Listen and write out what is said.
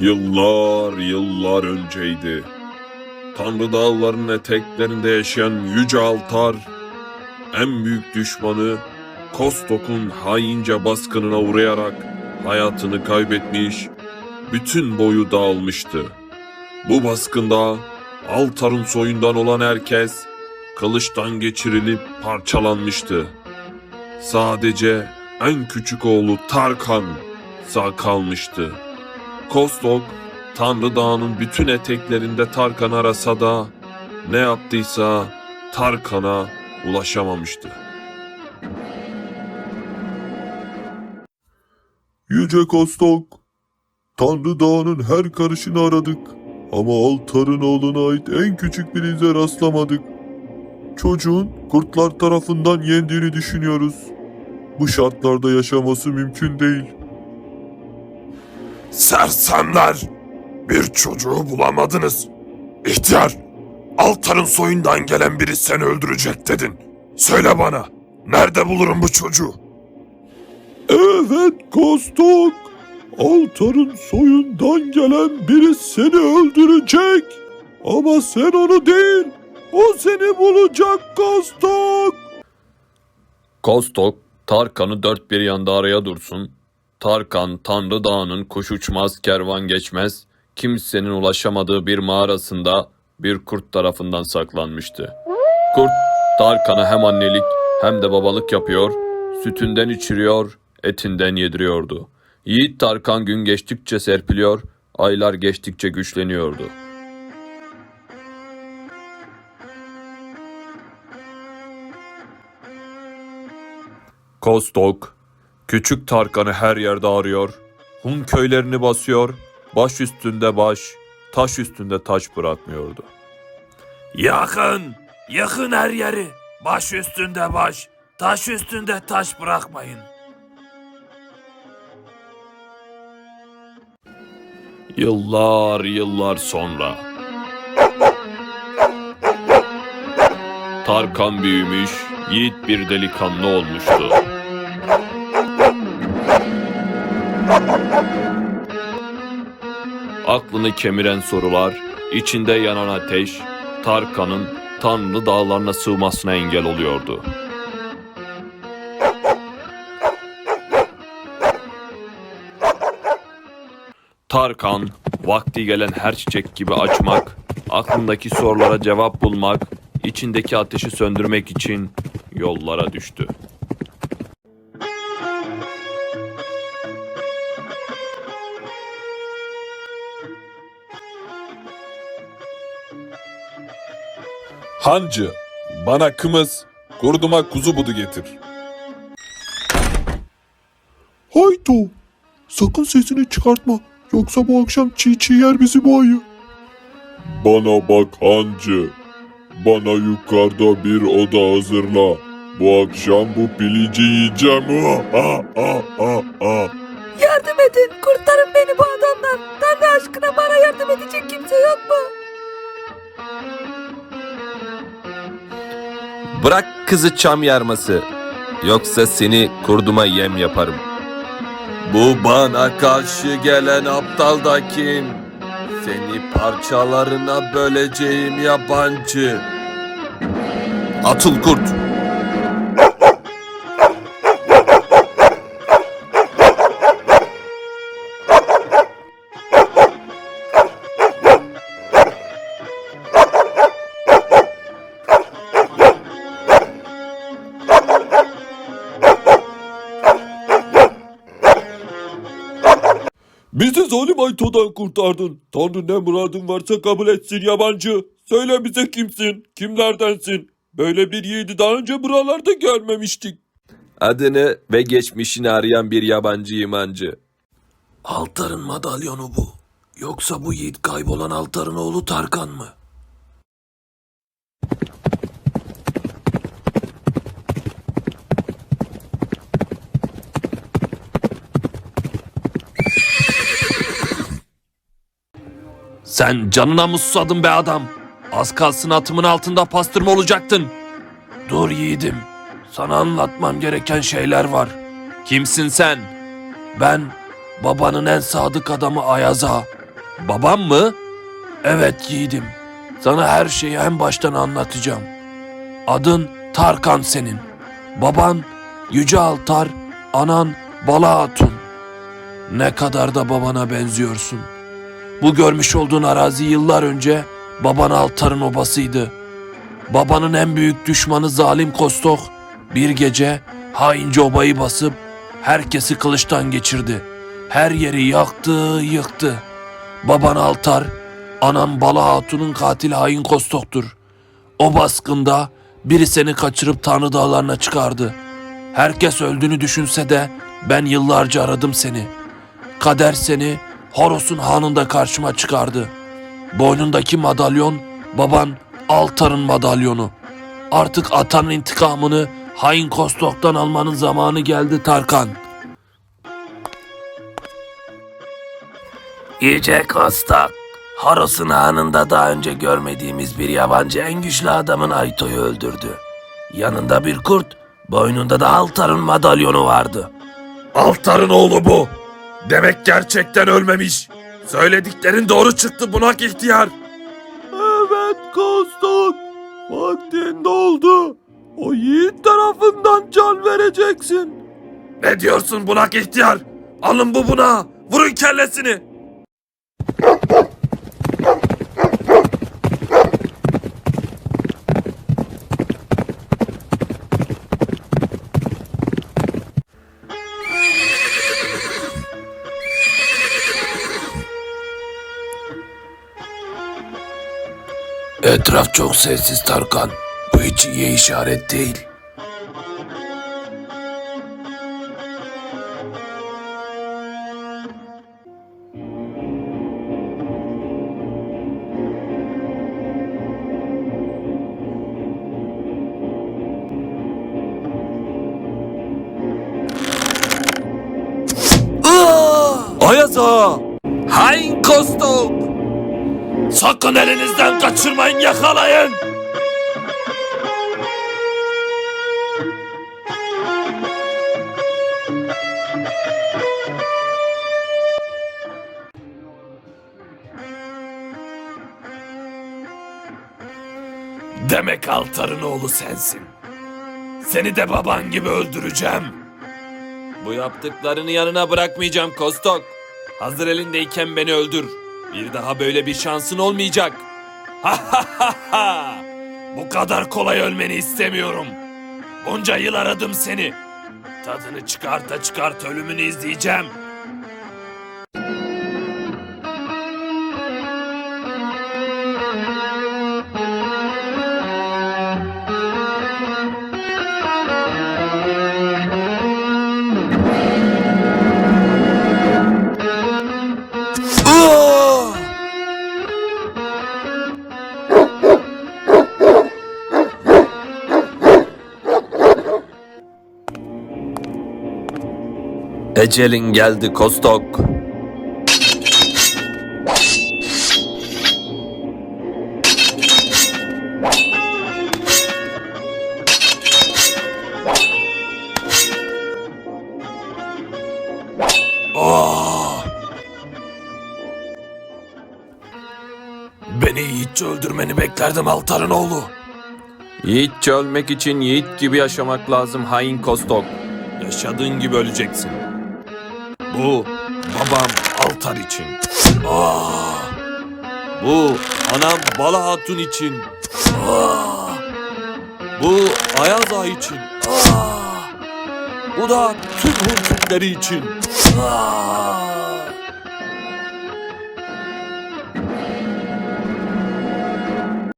Yıllar yıllar önceydi. Tanrı dağlarının eteklerinde yaşayan Yüce Altar, en büyük düşmanı Kostok'un haince baskınına uğrayarak hayatını kaybetmiş, bütün boyu dağılmıştı. Bu baskında Altar'ın soyundan olan herkes kılıçtan geçirilip parçalanmıştı. Sadece en küçük oğlu Tarkan sağ kalmıştı. Kostok, Tanrı Dağı'nın bütün eteklerinde Tarkan arasa da ne yaptıysa Tarkan'a ulaşamamıştı. Yüce Kostok, Tanrı Dağı'nın her karışını aradık ama altarın oğluna ait en küçük bir ize rastlamadık. Çocuğun kurtlar tarafından yendiğini düşünüyoruz. Bu şartlarda yaşaması mümkün değil. Sersemler! Bir çocuğu bulamadınız. İhtiyar! Altar'ın soyundan gelen biri seni öldürecek dedin. Söyle bana, nerede bulurum bu çocuğu? Evet Kostok, altarın soyundan gelen biri seni öldürecek. Ama sen onu değil, o seni bulacak Kostok. Kostok, Tarkan'ı dört bir yanda araya dursun. Tarkan, Tanrı Dağı'nın kuş uçmaz, kervan geçmez, kimsenin ulaşamadığı bir mağarasında bir kurt tarafından saklanmıştı. Kurt, Tarkan'a hem annelik hem de babalık yapıyor, sütünden içiriyor, etinden yediriyordu. Yiğit Tarkan gün geçtikçe serpiliyor, aylar geçtikçe güçleniyordu. Kostok, küçük Tarkan'ı her yerde arıyor, Hun köylerini basıyor, baş üstünde baş, taş üstünde taş bırakmıyordu. Yakın, yakın her yeri. Baş üstünde baş, taş üstünde taş bırakmayın. Yıllar yıllar sonra. Tarkan büyümüş, yiğit bir delikanlı olmuştu. Aklını kemiren sorular, içinde yanan ateş, Tarkan'ın Tanrı dağlarına sığmasına engel oluyordu. Tarkan, vakti gelen her çiçek gibi açmak, aklındaki sorulara cevap bulmak, içindeki ateşi söndürmek için yollara düştü. Hancı, bana kımız, kurduma kuzu budu getir. Haydo, sakın sesini çıkartma. Yoksa bu akşam çiğ çiğ yer bizi bu ayı. Bana bak hancı. Bana yukarıda bir oda hazırla. Bu akşam bu pilici yiyeceğim. Ah, ah, ah, ah, ah. Yardım edin. Kurtarın beni bu Bırak kızı çam yarması. Yoksa seni kurduma yem yaparım. Bu bana karşı gelen aptal da kim? Seni parçalarına böleceğim yabancı. Atıl kurt. Bizi zalim Ayto'dan kurtardın. Tanrı ne muradın varsa kabul etsin yabancı. Söyle bize kimsin, kimlerdensin? Böyle bir yiğidi daha önce buralarda görmemiştik. Adını ve geçmişini arayan bir yabancı imancı. Altar'ın madalyonu bu. Yoksa bu yiğit kaybolan Altar'ın oğlu Tarkan mı? Sen canına mı susadın be adam? Az kalsın atımın altında pastırma olacaktın. Dur yiğidim. Sana anlatmam gereken şeyler var. Kimsin sen? Ben babanın en sadık adamı Ayaz'a Babam mı? Evet yiğidim. Sana her şeyi en baştan anlatacağım. Adın Tarkan senin. Baban Yüce Altar, anan Bala Hatun. Ne kadar da babana benziyorsun. Bu görmüş olduğun arazi yıllar önce baban Altar'ın obasıydı. Babanın en büyük düşmanı zalim Kostok bir gece haince obayı basıp herkesi kılıçtan geçirdi. Her yeri yaktı, yıktı. Baban Altar, anam Bala Hatun'un katili hain Kostok'tur. O baskında biri seni kaçırıp Tanrı dağlarına çıkardı. Herkes öldüğünü düşünse de ben yıllarca aradım seni. Kader seni Horos'un hanında karşıma çıkardı. Boynundaki madalyon baban Altar'ın madalyonu. Artık atanın intikamını hain Kostok'tan almanın zamanı geldi Tarkan. Yüce Kostok, Horos'un hanında daha önce görmediğimiz bir yabancı en güçlü adamın Ayto'yu öldürdü. Yanında bir kurt, boynunda da Altar'ın madalyonu vardı. Altar'ın oğlu bu. Demek gerçekten ölmemiş. Söylediklerin doğru çıktı bunak ihtiyar. Evet Kostok, vaktin doldu. O yiğit tarafından can vereceksin. Ne diyorsun bunak ihtiyar? Alın bu buna. Vurun kellesini. Etraf çok sessiz Tarkan. Bu hiç iyi işaret değil. Ayaz ağa! Hain Kostok! Sakın elinizden kaçırmayın yakalayın. Demek Altar'ın oğlu sensin. Seni de baban gibi öldüreceğim. Bu yaptıklarını yanına bırakmayacağım Kostok. Hazır elindeyken beni öldür. Bir daha böyle bir şansın olmayacak. Ha ha ha ha! Bu kadar kolay ölmeni istemiyorum. Bunca yıl aradım seni. Tadını çıkarta çıkarta ölümünü izleyeceğim. Ecelin geldi Kostok. Ah! Beni yiğitçe öldürmeni beklerdim Altar'ın oğlu. Yiğitçe ölmek için yiğit gibi yaşamak lazım hain Kostok. Yaşadığın gibi öleceksin. Bu babam Altar için. Ah! Bu anam Bala Hatun için. Ah! Bu Ayaz Ağa için. Ah! Bu da tüm Hun Türkleri için. Ah!